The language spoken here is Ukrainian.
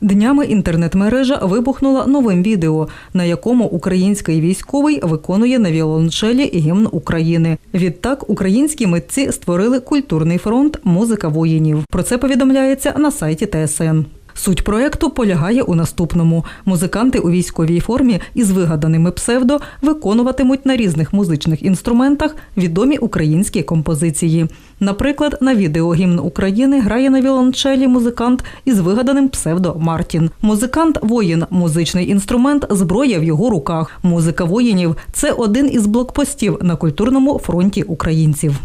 Днями інтернет-мережа вибухнула новим відео, на якому український військовий виконує на віолончелі гімн України. Відтак українські митці створили культурний фронт Музика воїнів. Про це повідомляється на сайті ТСН. Суть проекту полягає у наступному: музиканти у військовій формі із вигаданими псевдо виконуватимуть на різних музичних інструментах відомі українські композиції. Наприклад, на відео гімн України грає на віолончелі музикант із вигаданим псевдо Мартін. Музикант воїн, музичний інструмент, зброя в його руках. Музика воїнів це один із блокпостів на культурному фронті українців.